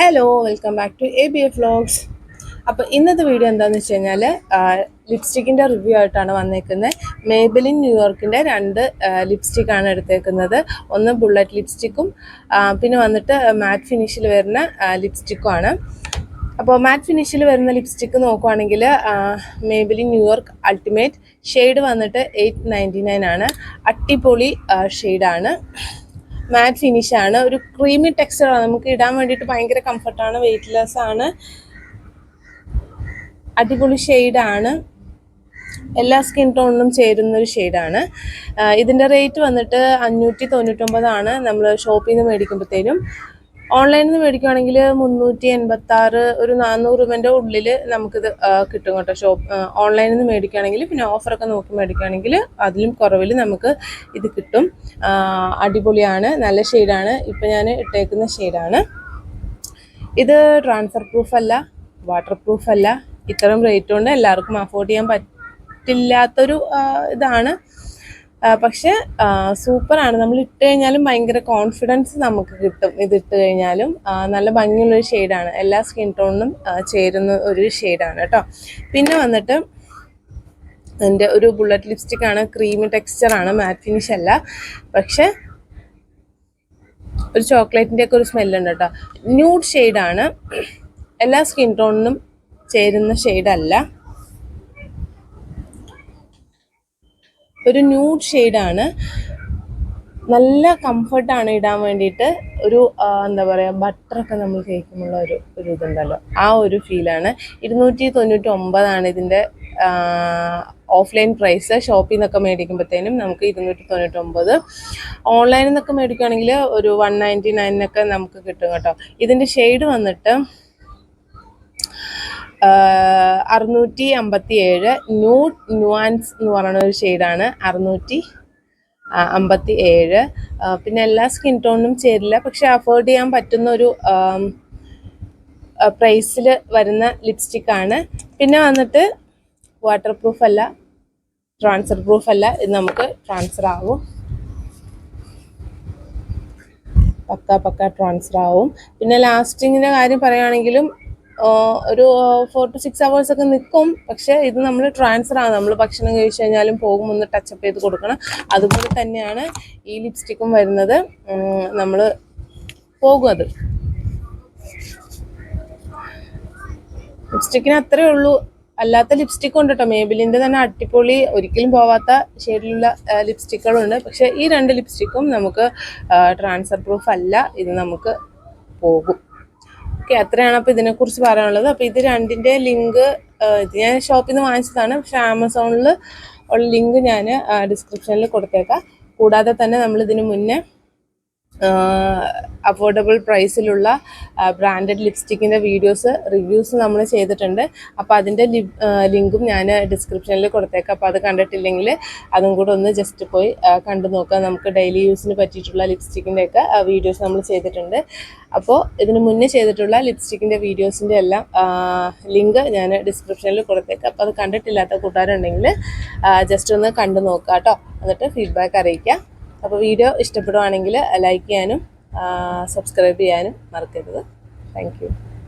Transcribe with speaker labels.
Speaker 1: Hello welcome back to A B F vlogs അപ്പോൾ ഇന്നത്തെ video എന്താണെന്ന് വെച്ച് കഴിഞ്ഞാൽ ലിപ്സ്റ്റിക്കിന്റെ റിവ്യൂ ആയിട്ടാണ് വന്നേക്കുന്നത് മേബലിൻ ന്യൂയോർക്കിന്റെ രണ്ട് ലിപ്സ്റ്റിക്കാണ് എടുത്തേക്കുന്നത്. ഒന്ന് ബുള്ളറ്റ് ലിപ്സ്റ്റിക്കും പിന്നെ വന്നിട്ട് മാറ്റ് ഫിനിഷിൽ വരുന്ന ലിപ്സ്റ്റിക്കുമാണ് അപ്പോൾ മാറ്റ് ഫിനിഷിൽ വരുന്ന ലിപ്സ്റ്റിക്ക് നോക്കുവാണെങ്കിൽ മേബിലി ന്യൂയോർക്ക് അൾട്ടിമേറ്റ് ഷെയ്ഡ് വന്നിട്ട് എയ്റ്റ് നയന്റി നയൻ ആണ്. അട്ടിപ്പൊളി ഷെയ്ഡാണ് മാറ്റ് ഫിനിഷ് ആണ്. ഒരു ക്രീമി ടെക്സ്ചറാണ് നമുക്ക് ഇടാൻ വേണ്ടിയിട്ട് ഭയങ്കര കംഫർട്ടാണ് വെയിറ്റ്ലെസ് ആണ്. അടിപൊളി ഷെയ്ഡാണ് എല്ലാ സ്കിൻ ടോണിനും ചേരുന്ന ഒരു ഷെയ്ഡാണ് ഇതിന്റെ റേറ്റ് വന്നിട്ട് അഞ്ഞൂറ്റി തൊണ്ണൂറ്റൊമ്പതാണ്. നമ്മൾ ഷോപ്പിൽ നിന്ന് മേടിക്കുമ്പോഴത്തേനും ഓൺലൈനിൽ നിന്ന് മേടിക്കുകയാണെങ്കിൽ മുന്നൂറ്റി എൺപത്തി ആറ് ഒരു നാനൂറ് രൂപേന്റെ ഉള്ളിൽ നമുക്കിത് കിട്ടും കേട്ടോ ഷോപ്പ് ഓൺലൈനിൽ നിന്ന് മേടിക്കുകയാണെങ്കിൽ പിന്നെ ഓഫറൊക്കെ നോക്കി മേടിക്കുകയാണെങ്കിൽ അതിലും കുറവിൽ നമുക്ക് ഇത് കിട്ടും. അടിപൊളിയാണ് നല്ല ഷെയ്ഡാണ് ഇപ്പം ഞാൻ ഇട്ടേക്കുന്ന ഷെയ്ഡാണ് ഇത് ട്രാൻസ്ഫർ പ്രൂഫ് അല്ല വാട്ടർ പ്രൂഫ് അല്ല. ഇത്തരം റേറ്റ് കൊണ്ട് എല്ലാവർക്കും അഫോർഡ് ചെയ്യാൻ പറ്റില്ലാത്തൊരു ഇതാണ്. പക്ഷെ സൂപ്പറാണ്. നമ്മൾ ഇട്ട് കഴിഞ്ഞാലും ഭയങ്കര കോൺഫിഡൻസ് നമുക്ക് കിട്ടും. ഇത് ഇട്ട് കഴിഞ്ഞാലും നല്ല ഭംഗിയുള്ളൊരു ഷെയ്ഡാണ് എല്ലാ സ്കിൻ ടോണിനും ചേരുന്ന ഒരു ഷെയ്ഡാണ് കേട്ടോ. പിന്നെ വന്നിട്ട് എന്റെ ഒരു ബുള്ളറ്റ് ലിപ്സ്റ്റിക് ആണ്. ക്രീമി ടെക്സ്ചറാണ് മാറ്റ് ഫിനിഷ് അല്ല. പക്ഷെ ഒരു ചോക്ലേറ്റിന്റെ ഒക്കെ ഒരു സ്മെല്ലുണ്ട് കേട്ടോ. ന്യൂഡ് ഷെയ്ഡാണ് എല്ലാ സ്കിൻ ടോണിനും ചേരുന്ന ഷെയ്ഡല്ല ഒരു ന്യൂഡ് ഷെയ്ഡാണ് നല്ല കംഫർട്ടാണ് ഇടാൻ വേണ്ടിയിട്ട് ഒരു എന്താ പറയുക ബട്ടറൊക്കെ നമ്മൾ തേക്കുമ്പോൾ ഒരു ഒരു ഇതുണ്ടല്ലോ. ആ ഒരു ഫീലാണ് ഇരുന്നൂറ്റി തൊണ്ണൂറ്റി ഒമ്പതാണ് ഇതിന്റെ ഓഫ്ലൈൻ പ്രൈസ് ഷോപ്പിൽ നിന്നൊക്കെ മേടിക്കുമ്പോഴത്തേനും നമുക്ക് ഇരുന്നൂറ്റി തൊണ്ണൂറ്റി ഒമ്പത് ഓൺലൈനിൽ നിന്നൊക്കെ മേടിക്കുകയാണെങ്കിൽ ഒരു വൺ നയന്റി നയനൊക്കെ നമുക്ക് കിട്ടും കേട്ടോ. ഇതിന്റെ ഷെയ്ഡ് വന്നിട്ട് അറുന്നൂറ്റി അമ്പത്തി ഏഴ് ന്യൂ ന്യൂവാൻസ് എന്ന് പറയുന്ന ഒരു ഷെയ്ഡാണ്. അറുന്നൂറ്റി അമ്പത്തി ഏഴ് പിന്നെ എല്ലാ സ്കിൻ ടോണിനും ചേരില്ല. പക്ഷെ അഫോർഡ് ചെയ്യാൻ പറ്റുന്ന ഒരു പ്രൈസിൽ വരുന്ന ലിപ്സ്റ്റിക്കാണ്. പിന്നെ വന്നിട്ട് വാട്ടർ പ്രൂഫ് അല്ല ട്രാൻസ്ഫർ പ്രൂഫ് അല്ല. ഇത് നമുക്ക് ട്രാൻസ്ഫർ ആവും. പക്ക പക്ക ട്രാൻസ്ഫർ ആവും. പിന്നെ ലാസ്റ്റിങ്ങിന്റെ കാര്യം പറയുകയാണെങ്കിലും ഒരു ഫോർ ടു സിക്സ് അവേഴ്സ് ഒക്കെ നിൽക്കും പക്ഷേ ഇത് നമ്മൾ ട്രാൻസ്ഫർ ആണ്. നമ്മൾ ഭക്ഷണം കഴിച്ചു കഴിഞ്ഞാലും പോകും ഒന്ന് ടച്ചപ്പ് ചെയ്ത് കൊടുക്കണം. അതുപോലെ തന്നെയാണ് ഈ ലിപ്സ്റ്റിക്കും വരുന്നത്. നമ്മൾ പോകും അത്. ലിപ്സ്റ്റിക്കിന് അത്രേ ഉള്ളൂ. അല്ലാത്ത ലിപ്സ്റ്റിക് ഉണ്ട് കേട്ടോ മേബിലിന്റെ തന്നെ അടിപൊളി ഒരിക്കലും പോവാത്ത ഷെയ്ഡിലുള്ള ലിപ്സ്റ്റിക്കുകളുണ്ട് പക്ഷേ ഈ രണ്ട് ലിപ്സ്റ്റിക്കും നമുക്ക് ട്രാൻസ്ഫർ പ്രൂഫ് അല്ല. ഇത് നമുക്ക് പോകും. ഓക്കെ അത്രയാണ് അപ്പോൾ ഇതിനെക്കുറിച്ച് പറയാനുള്ളത്. അപ്പോൾ ഇത് രണ്ടിന്റെ ലിങ്ക് ഇത് ഞാൻ ഷോപ്പിൽ നിന്ന് വാങ്ങിച്ചതാണ്. പക്ഷേ ആമസോണിൽ ഉള്ള ലിങ്ക് ഞാൻ ഡിസ്ക്രിപ്ഷനിൽ കൊടുത്തേക്കാം. കൂടാതെ തന്നെ നമ്മൾ ഇതിന് മുന്നേ അഫോർഡബിൾ പ്രൈസിലുള്ള ബ്രാൻഡഡ് ലിപ്സ്റ്റിക്കിന്റെ വീഡിയോസ് റിവ്യൂസ് നമ്മൾ ചെയ്തിട്ടുണ്ട്. അപ്പോൾ അതിന്റെ ലിങ്കും ഞാൻ ഡിസ്ക്രിപ്ഷനിൽ കൊടുത്തേക്കാം. അപ്പോൾ അത് കണ്ടിട്ടില്ലെങ്കിൽ അതും കൂടെ ഒന്ന് ജസ്റ്റ് പോയി കണ്ടു നോക്കുക നമുക്ക് ഡെയിലി യൂസിന് പറ്റിയിട്ടുള്ള ലിപ്സ്റ്റിക്കിന്റെയൊക്കെ വീഡിയോസ് നമ്മൾ ചെയ്തിട്ടുണ്ട്. അപ്പോൾ ഇതിന് മുന്നേ ചെയ്തിട്ടുള്ള ലിപ്സ്റ്റിക്കിന്റെ വീഡിയോസിന്റെ എല്ലാം ലിങ്ക് ഞാൻ ഡിസ്ക്രിപ്ഷനിൽ കൊടുത്തേക്കാം. അപ്പോൾ അത് കണ്ടിട്ടില്ലാത്ത കൂട്ടുകാരുണ്ടെങ്കിൽ ജസ്റ്റ് ഒന്ന് കണ്ടു നോക്കാം കേട്ടോ എന്നിട്ട് ഫീഡ്ബാക്ക് അറിയിക്കുക അപ്പോൾ വീഡിയോ ഇഷ്ടപ്പെടുവാണെങ്കിൽ ലൈക്ക് ചെയ്യാനും സബ്സ്ക്രൈബ് ചെയ്യാനും മറക്കരുത്. താങ്ക്